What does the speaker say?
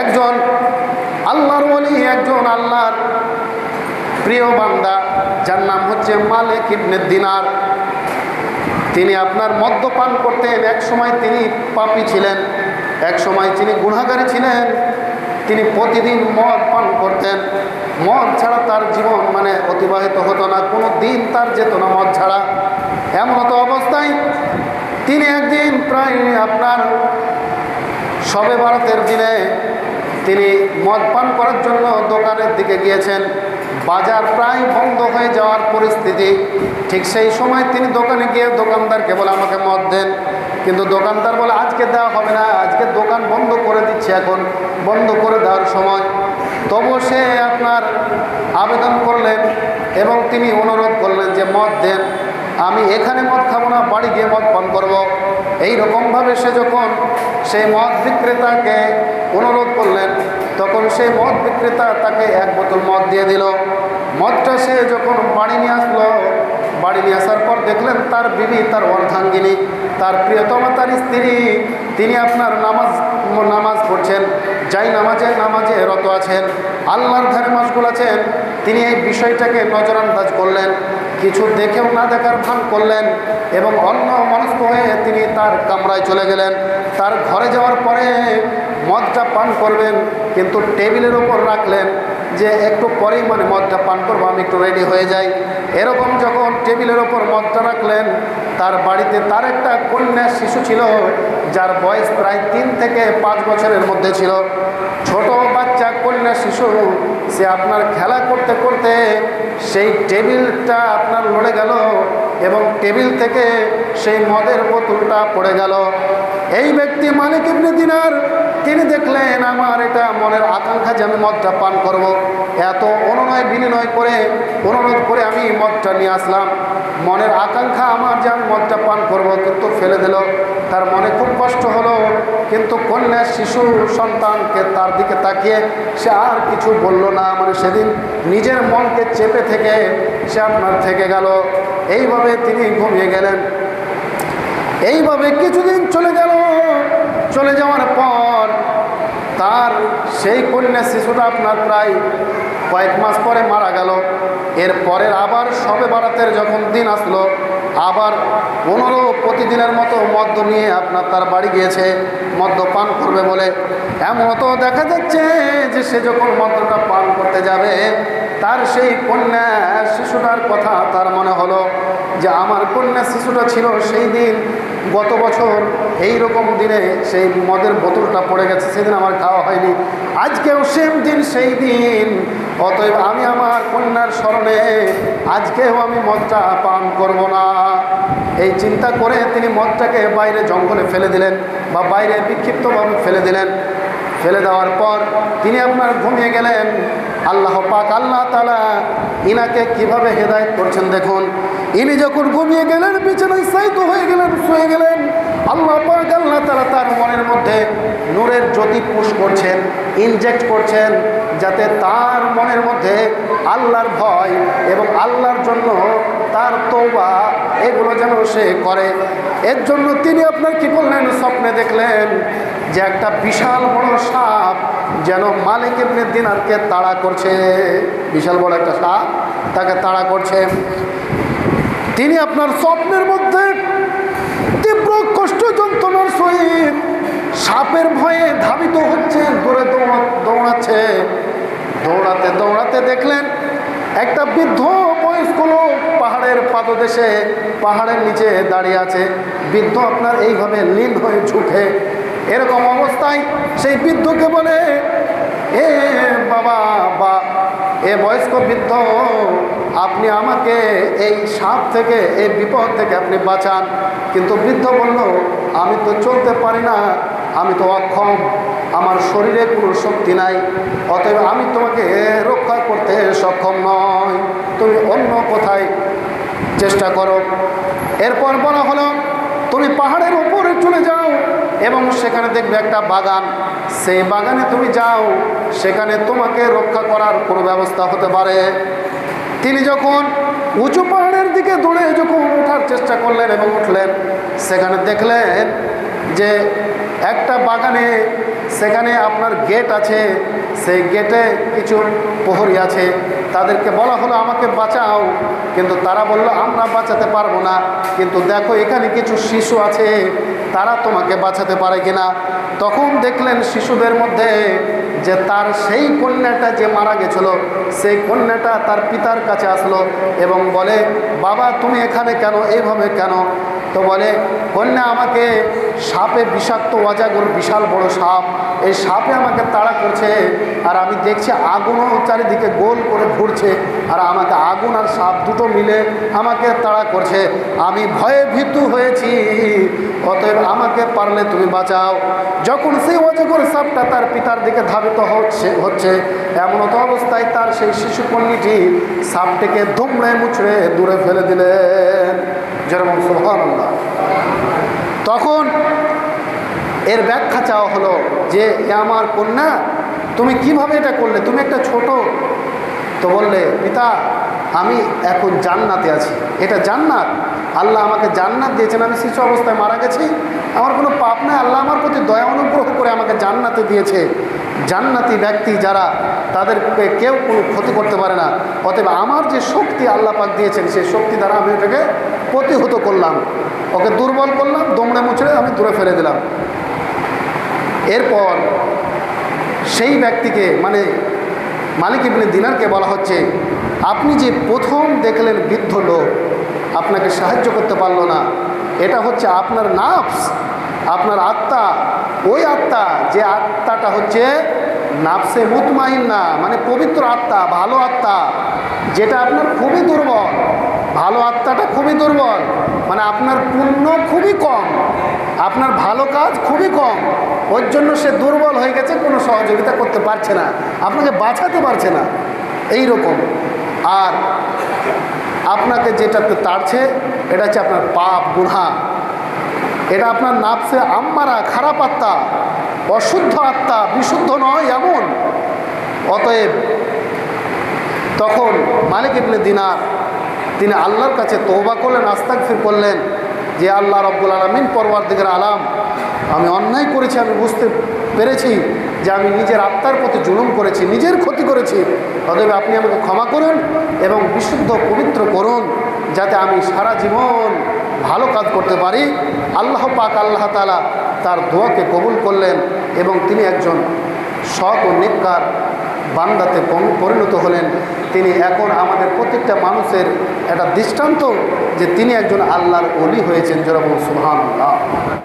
একজন আল্লাহর ওলি, একজন আল্লাহর প্রিয় বান্দা, যার নাম হচ্ছে মালিক ইবনে দিনার। তিনি আপনার মদ্যপান করতেন এক সময় তিনি পাপী ছিলেন এক সময় তিনি গুণাগারী ছিলেন। তিনি প্রতিদিন মদ পান করতেন। মদ ছাড়া তার জীবন মানে অতিবাহিত হতো না কোনো দিন তার যেত না মদ ছাড়া। এমন তো অবস্থায় তিনি একদিন প্রায় আপনার সবে ভারতের দিনে তিনি মদ পান করার জন্য দোকানের দিকে গিয়েছেন। বাজার প্রায় বন্ধ হয়ে যাওয়ার পরিস্থিতি। ঠিক সেই সময় তিনি দোকানে গিয়ে দোকানদারকে বলে, আমাকে মদ দেন। কিন্তু দোকানদার বলে, আজকে দেওয়া হবে না। আজকে দোকান বন্ধ করে দিচ্ছে এখন। বন্ধ করে দেওয়ার সময়। তবু সে আপনার আবেদন করলেন এবং তিনি অনুরোধ করলেন যে, মদ দেন। আমি এখানে মদ খাব না, বাড়ি গিয়ে মদ পান করব। এই রকমভাবে সে যখন সেই মদ বিক্রেতাকে অনুরোধ করলেন, তখন সেই মদ বিক্রেতা তাকে এক বোতল মদ দিয়ে দিল মদটা সে যখন বাড়ি নিয়ে আসলো, বাড়ি নিয়ে আসার পর দেখলেন তার বিবি, তার অর্ধাঙ্গিনী, তার প্রিয়তমা, তার স্ত্রী, তিনি আপনার নামাজ নামাজ পড়ছেন যাই নামাজে নামাজে রত আছেন, আল্লাহর ধারে মাসগুল আছেন, তিনি এই বিষয়টাকে নজরান্দাজ করলেন, কিছু দেখেও না দেখার ভান করলেন এবং অন্য মনস্ক হয়ে তিনি তার কামরায় চলে গেলেন। তার ঘরে যাওয়ার পরে মদটা পান করবেন, কিন্তু টেবিলের ওপর রাখলেন যে একটু পরেই মানে মদটা পান করব, আমি একটু রেডি হয়ে যাই। এরকম যখন টেবিলের ওপর মদটা রাখলেন, তার বাড়িতে তার একটা কন্যা শিশু ছিল, যার বয়স প্রায় তিন থেকে পাঁচ বছরের মধ্যে ছিল। ছোট বাচ্চা কন্যা শিশু, সে আপনার খেলা করতে করতে সেই টেবিলটা আপনার লড়ে গেল এবং টেবিল থেকে সেই মদের বোতলটা পড়ে গেল। এই ব্যক্তি মালিক ইবনে দিনার তিনি দেখলেন, আমার এটা মনের আকাঙ্ক্ষা যে আমি মদটা পান করব। এত অনুনয় বিনিময় করে, অনুরোধ করে আমি মদটা নিয়ে আসলাম। মনের আকাঙ্ক্ষা আমার যে আমি মদটা পান করব, কিন্তু ফেলে দিল। তার মনে খুব কষ্ট হলো, কিন্তু কন্যা শিশু সন্তানকে তার দিকে তাকিয়ে সে আর কিছু বলল না। মানে সেদিন নিজের মনকে চেপে থেকে সে আপনার থেকে গেল। এইভাবে তিনি ঘুমিয়ে গেলেন। এইভাবে কিছুদিন চলে গেল। চলে যাওয়ার পর তার সেই কন্যা শিশুটা আপনার প্রায় কয়েক মাস পরে মারা গেল। এর পরের আবার সবে বারাতের যখন দিন আসলো, আবার পনেরো প্রতিদিনের মতো মদ্য নিয়ে আপনার তার বাড়ি গিয়েছে, মদ্য পান করবে বলে। এমন তো দেখা যাচ্ছে যে সে যখন মদ্যটা পান করতে যাবে, তার সেই কন্যা শিশুটার কথা তার মনে হলো যে, আমার কন্যা শিশুটা ছিল সেই দিন গত বছর এই রকম দিনে সেই মদের বোতলটা পড়ে গেছে, সেদিন আমার খাওয়া হয়নি। আজকেও সেম দিন, সেই দিন। অতএব আমি আমার কন্যার স্মরণে আজকেও আমি মদটা পান করব না। এই চিন্তা করে তিনি মদটাকে বাইরে জঙ্গলে ফেলে দিলেন বা বাইরে বিক্ষিপ্তভাবে ফেলে দিলেন। ফেলে দেওয়ার পর তিনি আপনার ঘুমিয়ে গেলেন। আল্লাহ পাক আল্লাহ তালা ইনাকে কীভাবে হেদায়ত করছেন দেখুন। ইনি যখন ঘুমিয়ে গেলেন, বিছানায় সাইত হয়ে গেলেন, শুয়ে গেলেন, আল্লাহ পাক আল্লাহ তালা তার মনের মধ্যে নূরের জ্যোতি পুশ করছেন ইনজেক্ট করছেন, যাতে তার মনের মধ্যে আল্লাহর ভয় এবং আল্লাহর জন্য তার তৌবা এগুলো যেন সে করে। এর জন্য তিনি আপনার কি করলেন? স্বপ্নে দেখলেন যে একটা বিশাল বড় সাপ যেন মালিক এমনি দিনারকে তাড়া করছে। বিশাল বড় একটা সাপ তাকে তাড়া করছে। তিনি আপনার স্বপ্নের মধ্যে তীব্র কষ্ট যন্ত্রণার সহিত সাপের ভয়ে ধাবিত হচ্ছে, দৌড়ে দৌড়া দৌড়াচ্ছে। দৌড়াতে দৌড়াতে দেখলেন একটা বৃদ্ধ বয়স্ক লোক পাহাড়ের পাদদেশে, পাহাড়ের নিচে দাঁড়িয়ে আছে। বৃদ্ধ আপনার এইভাবে লীন হয়ে ঝুঁকে। এরকম অবস্থায় সেই বৃদ্ধকে বলে, এ বাবা, বা, এ বয়স্ক বৃদ্ধ, আপনি আমাকে এই সাপ থেকে, এই বিপদ থেকে আপনি বাঁচান। কিন্তু বৃদ্ধ বলল, আমি তো চলতে পারি না, আমি তো অক্ষম, আমার শরীরে কোনো শক্তি নাই, অতএব আমি তোমাকে রক্ষা করতে সক্ষম নয় তুমি অন্য কোথায় চেষ্টা করো। এরপর বলা হলো তুমি পাহাড়ের উপরে চলে যাও এবং সেখানে দেখবে একটা বাগান। সেই বাগানে তুমি যাও, সেখানে তোমাকে রক্ষা করার কোনো ব্যবস্থা হতে পারে। তিনি যখন উঁচু পাহাড়ের দিকে দৌড়ে যখন ওঠার চেষ্টা করলেন এবং উঠলেন, সেখানে দেখলেন যে একটা বাগানে সেখানে আপনার গেট আছে। সেই গেটে কিছু প্রহরী আছে। তাদেরকে বলা হলো, আমাকে বাঁচাও। কিন্তু তারা বলল, আমরা বাঁচাতে পারব না। কিন্তু দেখো, এখানে কিছু শিশু আছে, তারা তোমাকে বাঁচাতে পারে কিনা? তখন দেখলেন শিশুদের মধ্যে যে তার সেই কন্যাটা যে মারা গেছিল, সেই কন্যাটা তার পিতার কাছে আসলো এবং বলে, বাবা, তুমি এখানে কেন? এইভাবে কেন? তো বলে, কন্যা, আমাকে সাপে বিষাক্ত অজাগর, বিশাল বড় সাপ। এই সাপে আমাকে তাড়া করছে আর আমি দেখছি আগুনও চারিদিকে গোল করে ঘুরছে। আর আমাকে আগুন আর সাপ দুটো মিলে আমাকে তাড়া করছে। আমি ভয়ে ভীতু হয়েছি। অতএব আমাকে পারলে তুমি বাঁচাও। যখন সেই অজগর সাপটা তার পিতার দিকে ধাবিত হচ্ছে হচ্ছে, এমন তো অবস্থায় তার সেই শিশু কন্যাটি সাপটিকে দুমড়ে মুচড়ে দূরে ফেলে দিলেন। যেরকম সোহান তখন এর ব্যাখ্যা চাওয়া হলো যে আমার কন্যা, তুমি কীভাবে এটা করলে? তুমি একটা ছোট তো বললে, পিতা, আমি এখন জান্নাতে আছি। এটা জান্নাত? আল্লাহ আমাকে জান্নাত দিয়েছেন, আমি শিশু অবস্থায় মারা গেছি। আমার কোনো পাপ নাই, আল্লাহ আমার প্রতি দয়া অনুগ্রহ করে আমাকে জান্নাতে দিয়েছে। জান্নাতি ব্যক্তি যারা, তাদেরকে কেউ কোনো ক্ষতি করতে পারে না। অতএব আমার যে শক্তি আল্লাহ পাক দিয়েছেন, সেই শক্তি দ্বারা আমি ওটাকে প্রতিহত করলাম। ওকে দুর্বল করলাম, দমড়ে মুচড়ে আমি দূরে ফেলে দিলাম। এরপর সেই ব্যক্তিকে মানে মালিক ইবনে দিনারকে বলা হচ্ছে, আপনি যে প্রথম দেখলেন বৃদ্ধ লোক, আপনাকে সাহায্য করতে পারল না। এটা হচ্ছে আপনার নাফস, আপনার আত্মা। ওই আত্মা, যে আত্মাটা হচ্ছে নাফসে মুতমাইন না মানে পবিত্র আত্মা, ভালো আত্মা, যেটা আপনার খুবই দুর্বল। ভালো আত্মাটা খুবই দুর্বল মানে আপনার পুণ্য খুবই কম। আপনার ভালো কাজ খুবই কম। ওর জন্য সে দুর্বল হয়ে গেছে, কোনো সহযোগিতা করতে পারছে না। আপনাকে বাঁচাতে পারছে না। এই রকম আর আপনাকে যেটাতে তাড়ছে, এটা হচ্ছে আপনার পাপ গুণা এটা আপনার নাপসে আম্মারা, খারাপ আত্মা, অশুদ্ধ আত্মা, বিশুদ্ধ নয়, এমন। অতএব তখন মালিক ইবনে দিনার, তিনি আল্লাহর কাছে তৌবা করলেন আস্তাকফির করলেন। যে আল্লাহ রব্বুল আলমিন পরবার দিকের আলাম। আমি অন্যায় করেছি, আমি বুঝতে পেরেছি যে আমি নিজের আত্মার প্রতি জুলুম করেছি, নিজের ক্ষতি করেছি। অতএব আপনি আমাকে ক্ষমা করুন এবং বিশুদ্ধ, পবিত্র করুন, যাতে আমি সারা জীবন ভালো কাজ করতে পারি। আল্লাহ পাক আল্লাহ তালা তার দোয়াকে কবুল করলেন এবং তিনি একজন সৎ ও নিকার বান্দাতে পরিণত হলেন। তিনি এখন আমাদের প্রত্যেকটা মানুষের একটা দৃষ্টান্ত যে তিনি একজন আল্লাহর অলি হয়েছেন। যেরকম সুহান